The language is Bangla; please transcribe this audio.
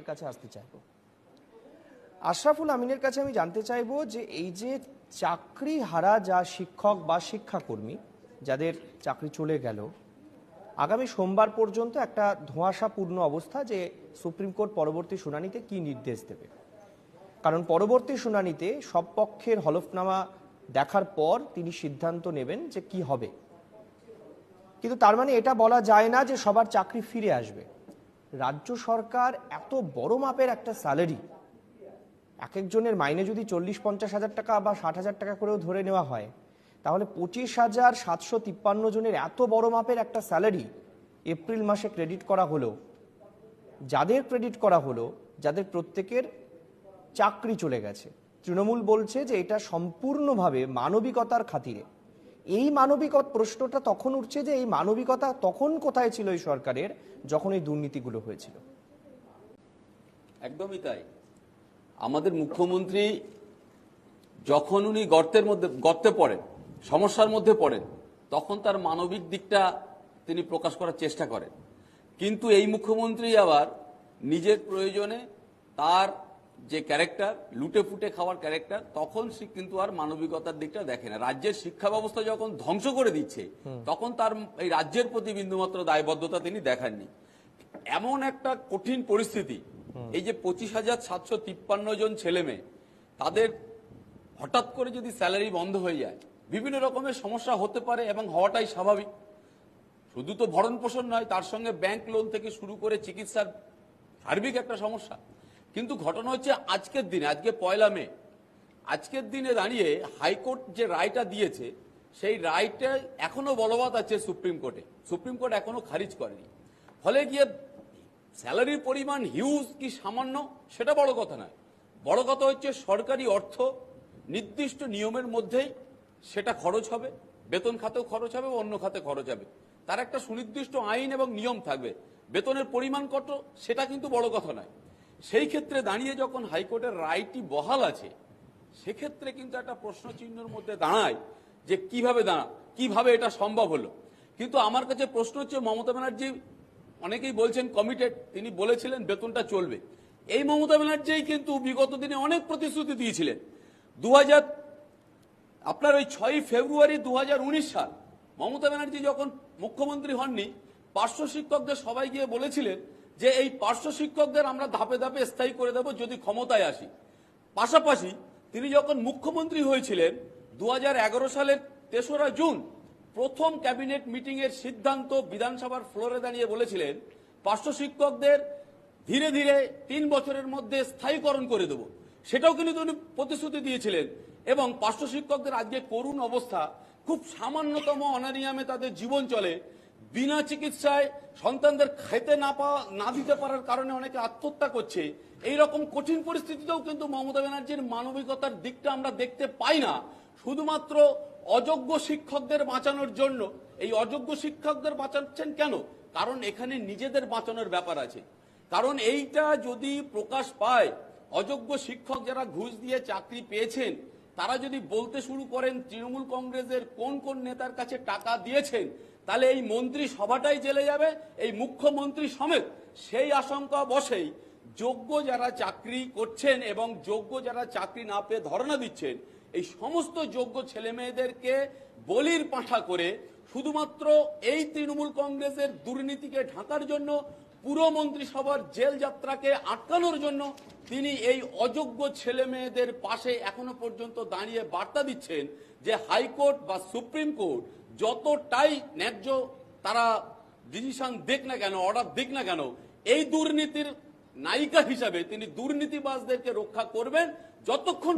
আমিনের কাছে আসতে চাইব। আশরাফুল আমিনের কাছে আমি জানতে চাইব যে এই যে চাকরি হারা যা শিক্ষক বা শিক্ষাকর্মী, যাদের চাকরি চলে গেল, আগামী সোমবার পর্যন্ত একটা ধোঁয়াশাপূর্ণ অবস্থা যে সুপ্রিম কোর্ট পরবর্তী শুনানিতে কি নির্দেশ দেবে। কারণ পরবর্তী শুনানিতে সব পক্ষের হলফনামা দেখার পর তিনি সিদ্ধান্ত নেবেন যে কি হবে। কিন্তু তার মানে এটা বলা যায় না যে সবার চাকরি ফিরে আসবে। রাজ্য সরকার এত বড় মাপের একটা স্যালারি এক একজনের মাইনে যদি চল্লিশ পঞ্চাশ হাজার টাকা বা ষাট হাজার টাকা করেও ধরে নেওয়া হয়, তাহলে পঁচিশ হাজার সাতশো তিপ্পান্ন জনের এত বড় মাপের একটা স্যালারি এপ্রিল মাসে ক্রেডিট করা হলো। যাদের ক্রেডিট করা হলো, যাদের প্রত্যেকের চাকরি চলে গেছে। তৃণমূল বলছে যে এটা সম্পূর্ণভাবে মানবিকতার খাতিরে। এই মানবিকত প্রশ্নটা তখন উঠছে যে এই মানবিকতা তখন কোথায় ছিল এই সরকারের যখন এই দুর্নীতিগুলো হয়েছিল? একদমই তাই। আমাদের মুখ্যমন্ত্রী যখন উনি গর্তের মধ্যে, গর্তে পড়েন, সমস্যার মধ্যে পড়েন, তখন তার মানবিক দিকটা তিনি প্রকাশ করার চেষ্টা করেন। কিন্তু এই মুখ্যমন্ত্রী আবার নিজের প্রয়োজনে তার যে ক্যারেক্টার লুটে ফুটে খাওয়ার ক্যারেক্টার তখন সে কিন্তু আর মানবিকতার দিকটা দেখে না। রাজ্যের শিক্ষা ব্যবস্থা যখন ধ্বংস করে দিচ্ছে তখন তার এই রাজ্যের প্রতি বিন্দুমাত্র দায়বদ্ধতা তিনি দেখাননি। এমন একটা কঠিন পরিস্থিতি এই যে পঁচিশ হাজার সাতশো তিপ্পান্ন জন ছেলে মেয়ে তাদের হঠাৎ করে যদি স্যালারি বন্ধ হয়ে যায় বিভিন্ন রকমের সমস্যা হতে পারে এবং হওয়াটাই স্বাভাবিক। শুধু তো ভরণ পোষণ নয় তার সঙ্গে ব্যাংক লোন থেকে শুরু করে চিকিৎসার সার্বিক একটা সমস্যা। কিন্তু ঘটনা হচ্ছে আজকের দিনে, আজকে পয়লা মে। আজকের দিনে দাঁড়িয়ে হাইকোর্ট যে রায়টা দিয়েছে, সেই রায়টা এখনও বলবৎ আছে সুপ্রিম কোর্টে। সুপ্রিম কোর্ট এখনও খারিজ করেনি। ফলে গিয়ে স্যালারির পরিমাণ হিউজ কি সামান্য, সেটা বড় কথা নয়। বড় কথা হচ্ছে সরকারি অর্থ নির্দিষ্ট নিয়মের মধ্যেই সেটা খরচ হবে। বেতন খাতেও খরচ হবে, অন্য খাতে খরচ হবে। তার একটা সুনির্দিষ্ট আইন এবং নিয়ম থাকবে। বেতনের পরিমাণ কত, সেটা কিন্তু বড় কথা নয়। সেই ক্ষেত্রে দাঁড়িয়ে যখন হাইকোর্টের রায়টি বহাল আছে, সেক্ষেত্রে কিন্তু একটা প্রশ্ন চিহ্নের মধ্যে দাঁড়ায় যে কীভাবে দাঁড়া, কীভাবে এটা সম্ভব হলো। কিন্তু আমার কাছে প্রশ্ন হচ্ছে, মমতা ব্যানার্জি অনেকেই বলছেন কমিটেড তিনি বলেছিলেন বেতনটা চলবে। এই মমতা ব্যানার্জি কিন্তু বিগত দিনে অনেক প্রতিশ্রুতি দিয়েছিলেন। দু হাজার আপনার ওই ছয়ই ফেব্রুয়ারি দু হাজার উনিশ সাল মমতা ব্যানার্জি যখন মুখ্যমন্ত্রী হননি, পার্শ্ব শিক্ষকদের সবাই গিয়ে বলেছিলেন যে এই পার্শ্ব শিক্ষকদের আমরা ধাপে ধাপে স্থায়ী করে দেব যদি ক্ষমতায় আসি। পাশাপাশি তিনি যখন মুখ্যমন্ত্রী হয়েছিলেন দু হাজার এগারো সালের তেসরা জুন প্রথম ক্যাবিনেট মিটিং এর সিদ্ধান্ত বিধানসভার ফ্লোরে দাঁড়িয়ে বলেছিলেন, পার্শ্ব শিক্ষকদের ধীরে ধীরে তিন বছরের মধ্যে স্থায়ীকরণ করে দেব। সেটাও কিন্তু তিনি প্রতিশ্রুতি দিয়েছিলেন এবং পার্শ্ব শিক্ষকদের আজকে করুণ অবস্থা, খুব সামান্যতম অনারিয়ামে তাদের জীবন চলে। বিনা চিকিৎসায় সন্তানদের খেতে না পাওয়া, না দিতে পারার কারণে অনেকে আত্মহত্যা করছে। এই রকম কঠিন পরিস্থিতিতেও কিন্তু মমতা ব্যানার্জির মানবিকতার দিকটা আমরা দেখতে পাই না। শুধুমাত্র অযোগ্য শিক্ষকদের বাঁচানোর জন্য। এই অযোগ্য শিক্ষকদের বাঁচাচ্ছেন কেন? কারণ এখানে নিজেদের বাঁচানোর ব্যাপার আছে। কারণ এইটা যদি প্রকাশ পায়, অযোগ্য শিক্ষক যারা ঘুষ দিয়ে চাকরি পেয়েছেন, তারা যদি বলতে শুরু করেন, তৃণমূল কংগ্রেসের কোন কোন নেতার কাছে টাকা দিয়েছেন তাহলে এই মন্ত্রী সভাটাই জেলে যাবে, এই মুখ্যমন্ত্রী সমেত। সেই আশঙ্কা বসেই যোগ্য যারা চাকরি করছেন এবং যোগ্য যারা চাকরি না পেয়ে ধর্ণা দিচ্ছেন, এই সমস্ত যোগ্য ছেলে মেয়েদেরকে বলির পাঠা করে শুধুমাত্র এই তৃণমূল কংগ্রেসের দুর্নীতিকে ঢাকার জন্য, পুরো মন্ত্রিসভার জেল যাত্রাকে আটকানোর জন্য তিনি এই অযোগ্য ছেলে মেয়েদের পাশে এখনও পর্যন্ত দাঁড়িয়ে বার্তা দিচ্ছেন যে হাইকোর্ট বা সুপ্রিম কোর্ট যতটাই ন্যায্য তারা ডিসিশন দেখ না কেন অর্ডার দেখ না কেন, এই দুর্নীতির নায়িকা হিসাবে তিনি দুর্নীতিবাজদেরকে রক্ষা করবেন যতক্ষণ